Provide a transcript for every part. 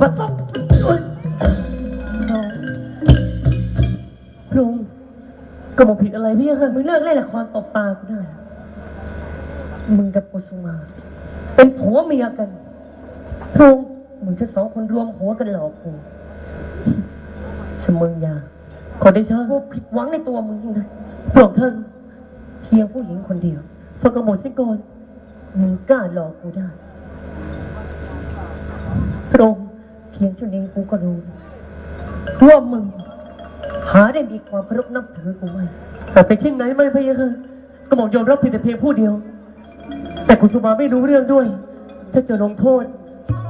บสซบโอ๊ยพระองกระหม่อมผิดอะไรพี่คะมึงเลิกเล่นละครตบตากูได้ มึงกับกุสุมา เป็นผัวเมียกันพระองมึงจะสองคนรวมหัวกันหลอกกูสมอยา ขอได้เชิญพวกผิดหวังในตัวมึงจริงนะพระองค์ท่านเพียงผู้หญิงคนเดียวฟังกระหม่อมสิก่อนมึงกล้าหลอกกูได้พระองค์ พียงเท่านี้กูก็รู้ว่ามึง หาได้มีความเคารพนับถือกูไหมแต่เป็นเช่นไหนไม่พะยะค่ะก็บอกยอมรับผิดแต่เพียงผู้เดียว แต่กุสุมาไม่รู้เรื่องด้วย ถ้าจะลงโทษ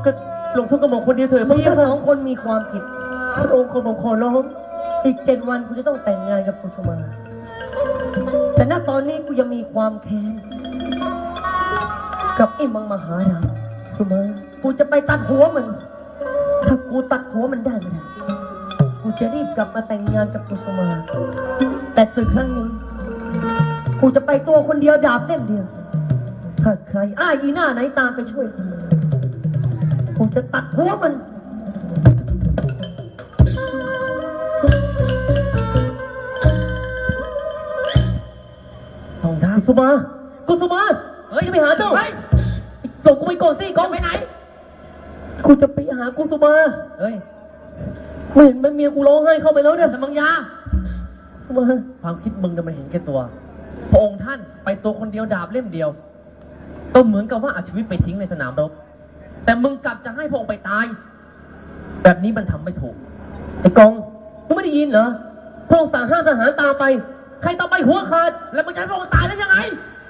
ก็ลงโทษกระหม่อมคนเดียวเถอะพะยะค่ะสองคนมีความผิด พระองค์ขอบอกขอร้อง อีกเจ็ดวันกูจะต้องแต่งงานกับกุสุมา แต่ณตอนนี้กูยังมีความแค้นกับไอ้มังมหาราสุมา กูจะไปตัดหัวมัน ถ้ากูตัดหัวมันได้ไม่ได้กูจะรีบกลับมาแต่งงานกับกุสุมา แต่ศึกครั้งนี้ กูจะไปตัวคนเดียวดาบเล่มเดียว ถ้าใครอ้ายอีหน้าไหนตามไปช่วยกูกูจะตัดหัวมันทองท่ากุสุมากุสุมา เฮ้ยจะไปหาเจ้าเฮ้ยส่งกูไปก่อนสิก่อนไปไหน กูจะไปหากุสุมาเฮ้ยไม่เห็นมันเมียกูร้องไห้เข้าไปแล้วเนี่ยแต่มังยากุสุมาความคิดมึงจะมันเห็นแก่ตัว พระองค์ท่านไปตัวคนเดียวดาบเล่มเดียว ก็เหมือนกับว่าเอาชีวิตไปทิ้งในสนามรบ แต่มึงกลับจะให้พระองค์ไปตาย แบบนี้มันทำไม่ถูก ไอ้กองมึงไม่ได้ยินเหรอพระองค์สั่งห้ามทหารตามไป ใครตามไปหัวขาด แล้วมึงจะให้พระองค์ตายแล้วยังไง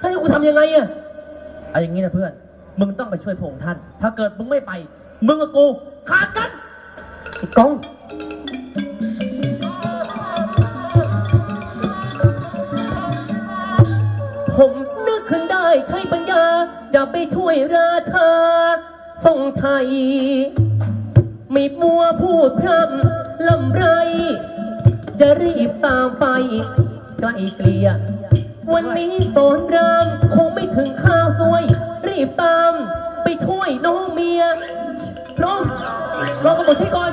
ให้กูทำยังไงอะ เอาอย่างนี้นะเพื่อน มึงต้องไปช่วยพระองค์ท่าน ถ้าเกิดมึงไม่ไป มึงกับกูขาดกันไอ้กองผมนึกขึ้นได้ใช้ปัญญา จะไปช่วยราชาทรงชัยไม่มัวพูดพร่ำลำไร จะรีบตามไปใกล้เกลี่ยวันนี้สอนรามคงไม่ถึงข้าวซวย รีบตามไปช่วยน้องเมีย พร้อมรอกระบดใช้ก่อน